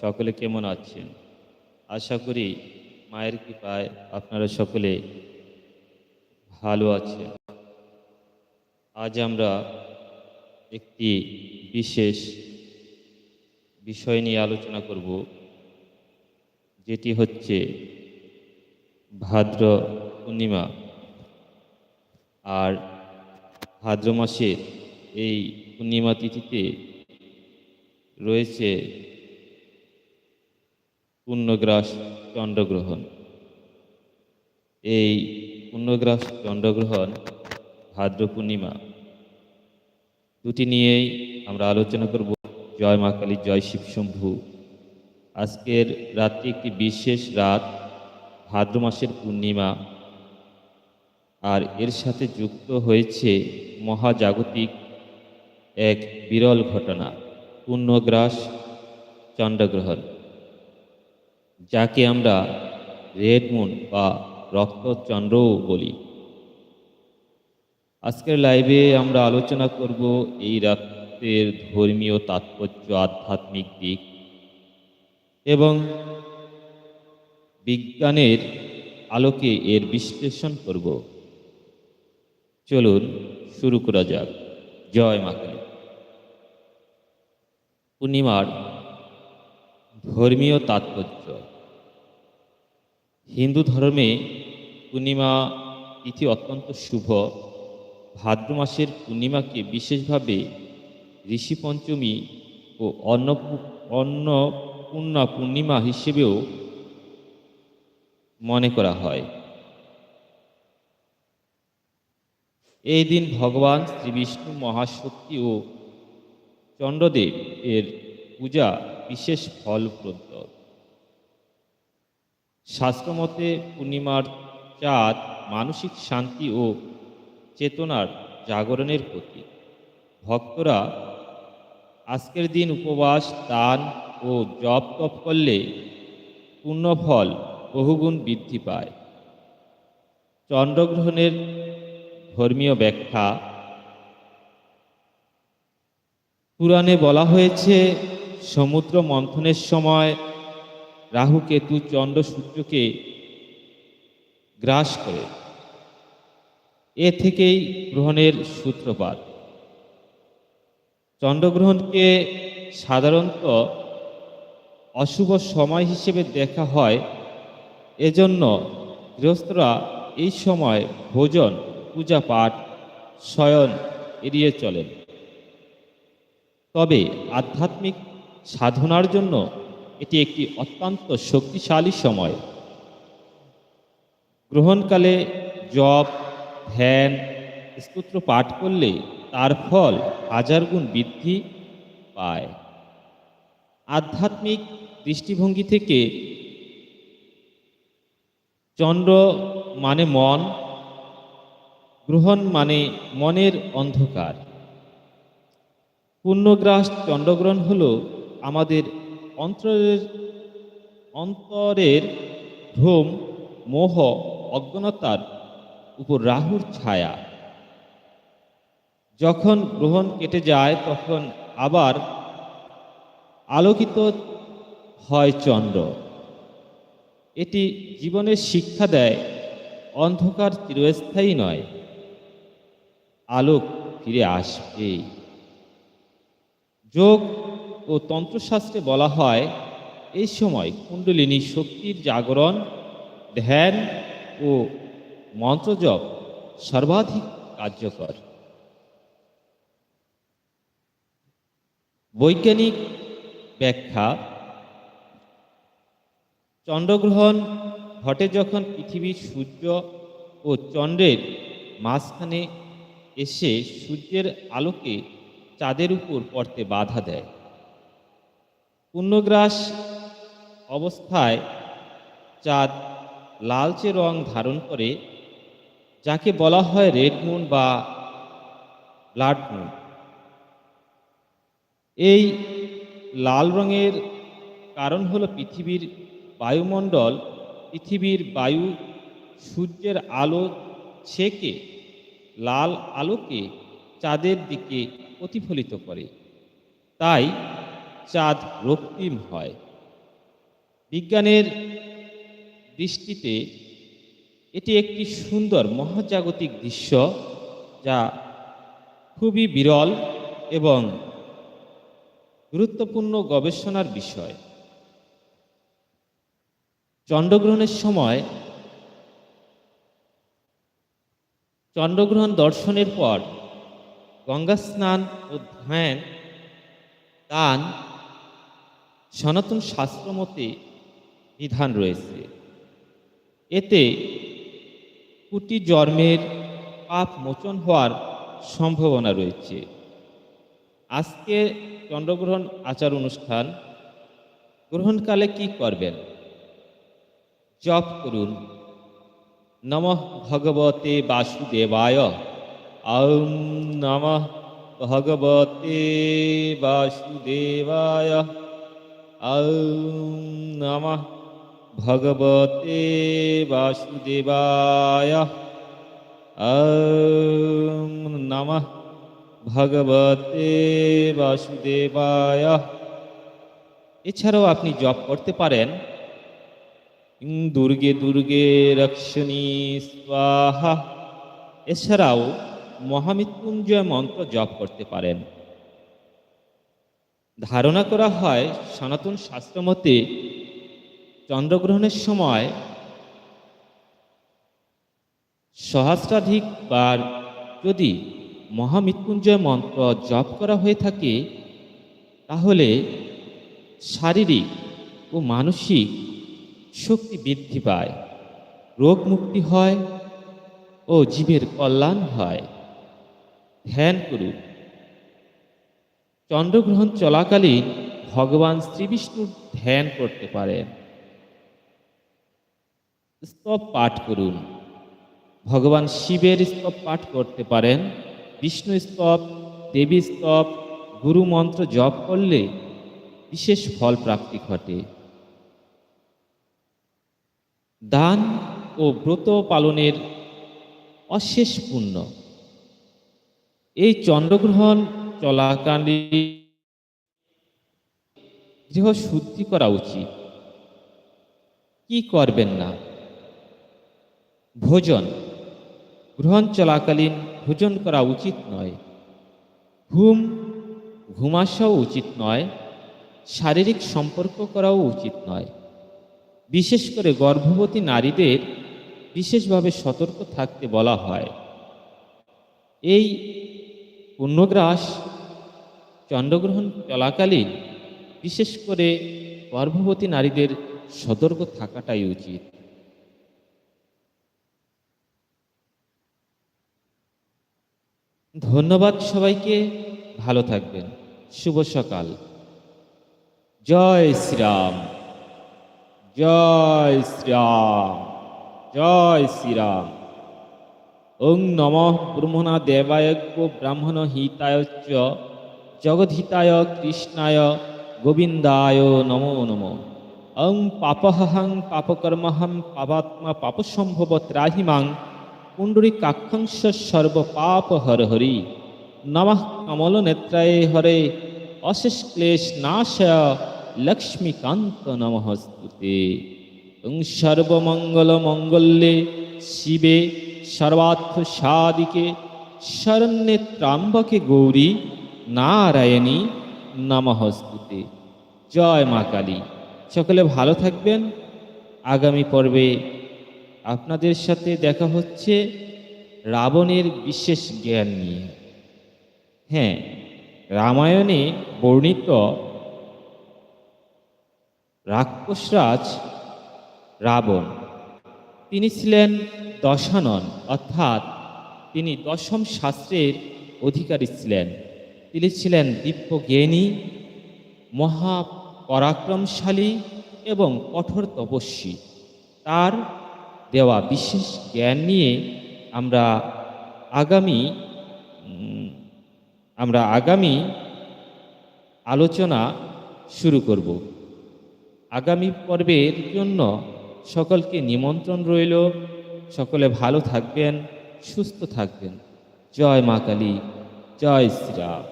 সকলে কেমন আছেন? আশা করি মায়ের কৃপায় আপনারা সকলে ভালো আছেন। আজ আমরা একটি বিশেষ বিষয় নিয়ে আলোচনা করব, যেটি হচ্ছে ভাদ্র পূর্ণিমা। আর ভাদ্র মাসের এই পূর্ণিমা তিথিতে রয়েছে পূর্ণগ্রাস চন্দ্রগ্রহণ। এই পূর্ণগ্রাস চন্দ্রগ্রহণ ভাদ্র পূর্ণিমা দুটি নিয়েই আমরা আলোচনা করব জয় মা কালী, জয় শিবশম্ভু আজকের রাত্রি একটি বিশেষ রাত, ভাদ্র মাসের পূর্ণিমা। আর এর সাথে যুক্ত হয়েছে মহাজাগতিক এক বিরল ঘটনা, পূর্ণগ্রাস চন্দ্রগ্রহণ। যাকে আমরা রেড মুন বা রক্তচন্দ্রও বলি। আজকের লাইভে আমরা আলোচনা করব এই রাতের ধর্মীয় তাৎপর্য আধ্যাত্মিক দিক এবং বিজ্ঞানের আলোকে এর বিশ্লেষণ করব। চলুন শুরু করা যাক। জয় মা কালী। পূর্ণিমার ধর্মীয় তাৎপর্য। হিন্দু ধর্মে পূর্ণিমা তিথি অত্যন্ত শুভ। ভাদ্র মাসের পূর্ণিমাকে বিশেষভাবে ঋষি পঞ্চমী ও অন্ন অন্নপূর্ণা পূর্ণিমা হিসেবেও মনে করা হয়। এই দিন ভগবান শ্রী বিষ্ণু মহাশক্তি ও চন্দ্রদেব এর পূজা বিশেষ ফলপ্রদ। শাস্ত্রমতে পূর্ণিমার চাঁদ মানসিক শান্তি ও চেতনার জাগরণের প্রতীক। ভক্তরা আজকের দিন উপবাস, দান ও জপ তপ করলে পুণ্যফল বহুগুণ বৃদ্ধি পায়। চন্দ্রগ্রহণের ধর্মীয় ব্যাখ্যা। পুরাণে বলা হয়েছে, সমুদ্র মন্থনের সময় রাহু কেতু চন্দ্র সূর্যকে গ্রাস করে। এ থেকেই গ্রহণের সূত্রপাত। চন্দ্রগ্রহণকে সাধারণত অশুভ সময় হিসেবে দেখা হয়। এজন্য গৃহস্থরা এই সময় ভোজন, পূজা পাঠ, শয়ন এড়িয়ে চলেন। তবে আধ্যাত্মিক সাধনার জন্য এটি একটি অত্যন্ত শক্তিশালী সময়। গ্রহণকালে জপ, ধ্যান, স্তোত্র পাঠ করলে তার ফল হাজার গুণ বৃদ্ধি পায়। আধ্যাত্মিক দৃষ্টিভঙ্গি থেকে চন্দ্র মানে মন, গ্রহণ মানে মনের অন্ধকার। পূর্ণগ্রাস চন্দ্রগ্রহণ হল আমাদের অন্তরের অন্তরের ভ্রম মোহ, অজ্ঞানতার উপর রাহুর ছায়া। যখন গ্রহণ কেটে যায়, তখন আবার আলোকিত হয় চন্দ্র। এটি জীবনের শিক্ষা দেয়, অন্ধকার চিরস্থায়ী নয়, আলোক ফিরে আসবে যোগ ও তন্ত্রশাস্ত্রে বলা হয়, এই সময় কুণ্ডলিনী শক্তির জাগরণ, ধ্যান ও মন্ত্রজপ সর্বাধিক কার্যকর। বৈজ্ঞানিক ব্যাখ্যা, চন্দ্রগ্রহণ ঘটে যখন পৃথিবীর সূর্য ও চন্দ্রের মাঝখানে এসে সূর্যের আলোকে চাঁদের উপর পড়তে বাধা দেয়। পূর্ণগ্রাস অবস্থায় চাঁদ লালচে রং ধারণ করে, যাকে বলা হয় রেড মুন বা ব্লাড মুন। এই লাল রঙের কারণ হলো পৃথিবীর বায়ুমণ্ডল, পৃথিবীর বায়ু সূর্যের আলো ছেকে, লাল আলোকে চাঁদের দিকে প্রতিফলিত করে। তাই চাঁদ রক্তিম হয়। বিজ্ঞানের দৃষ্টিতে এটি একটি সুন্দর মহাজাগতিক দৃশ্য যা খুবই বিরল এবং গুরুত্বপূর্ণ গবেষণার বিষয়। চন্দ্রগ্রহণের সময় চন্দ্রগ্রহণ দর্শনের পর গঙ্গা স্নান ও ধ্যান, দান সনাতন শাস্ত্র মতে বিধান রয়েছে। এতে কুটি জন্মের পাপ মোচন হওয়ার সম্ভাবনা রয়েছে। আজকে চন্দ্রগ্রহণ আচার অনুষ্ঠান, গ্রহণকালে কি করবেন? জপ করুন। নমঃ ভগবতে বাসুদেবায়। ওম নমঃ ভগবতে বাসুদেবায়। ওম নমঃ ভগবতে বাসুদেবায়। ওম নমঃ ভগবতে বাসুদেবায়। এছাড়াও আপনি জপ করতে পারেন। দুর্গে দুর্গে রক্ষণী স্বাহা। এছাড়াও মহামৃত্যুঞ্জয় মন্ত্র জপ করতে পারেন। ধারণা করা হয় সনাতন শাস্ত্র মতে চন্দ্রগ্রহণের সময় সহস্রাধিক বার যদি মহামৃত্যুঞ্জয় মন্ত্র জপ করা হয়ে থাকে, তাহলে শারীরিক ও মানসিক শক্তি বৃদ্ধি পায় রোগ মুক্তি হয় ও জীবের কল্যাণ হয়। ধ্যান করুন। চন্দ্রগ্রহণ চলাকালীন ভগবান শ্রীবিষ্ণুর ধ্যান করতে পারেন। স্তব পাঠ করুন। ভগবান শিবের স্তব পাঠ করতে পারেন। বিষ্ণু স্তব দেবী স্তব, গুরু মন্ত্র জপ করলে বিশেষ ফল প্রাপ্তি ঘটে। দান ও ব্রত পালনের অশেষ পুণ্য। এই চন্দ্রগ্রহণ চলাকালীন গৃহ শুদ্ধি করা উচিত। কি করবেন না? ভোজন। গ্রহণ চলাকালীন ভোজন করা উচিত নয়। ঘুম ঘুমাসাও উচিত নয়। শারীরিক সম্পর্ক করাও উচিত নয়। বিশেষ করে গর্ভবতী নারীদের বিশেষভাবে সতর্ক থাকতে বলা হয়। এই পুণ্যগ্রাস চন্দ্রগ্রহণ চলাকালীন বিশেষ করে গর্ভবতী নারীদের সতর্ক থাকাটাই উচিত। ধন্যবাদ সবাইকে, ভালো থাকবেন। শুভ সকাল। জয় শ্রীরাম। জয় শ্রীরাম। জয় শ্রীরাম। ওং নম ব্রহ্মণা দেবায়জ্ঞ ব্রাহ্মণ হিতায়চ জগদ্হিতায় কৃষ্ণায় গোবিন্দায় নমো নমো। ওং পাপহং পাপকর্মহং পাপাত্মা পাপসম্ভব ত্রাহিমাং পুণ্ডরী কাক্ষাংশ সর্বপাপ হর হরি নমঃ কমল নেত্রায় হরে অশেষ ক্লেশ নাশয় লক্ষ্মীকান্ত নমস্তুতে। ওং সর্বমঙ্গল মঙ্গলে শিবে সর্বার্থ সাদিকে শরণ্যে ত্রাম্বকে গৌরী, নারায়ণী নমস্তুতে। জয় মা কালী। সকলে ভালো থাকবেন। আগামী পর্বে আপনাদের সাথে দেখা হচ্ছে রাবণের বিশেষ জ্ঞান নিয়ে। হ্যাঁ রামায়ণে বর্ণিত রাক্ষসরাজ রাবণ। তিনি ছিলেন দশানন, অর্থাৎ তিনি দশম শাস্ত্রের অধিকারী ছিলেন। তিনি ছিলেন দিব্য জ্ঞানী মহা পরাক্রমশালী এবং কঠোর তপস্বী। তার দেওয়া বিশেষ জ্ঞান নিয়ে আমরা আগামী আমরা আগামী আলোচনা শুরু করব। আগামী পর্বের জন্য সকলকে নিমন্ত্রণ রইল। সকলে ভালো থাকবেন সুস্থ থাকবেন। জয় মা কালী জয় শ্রীরাম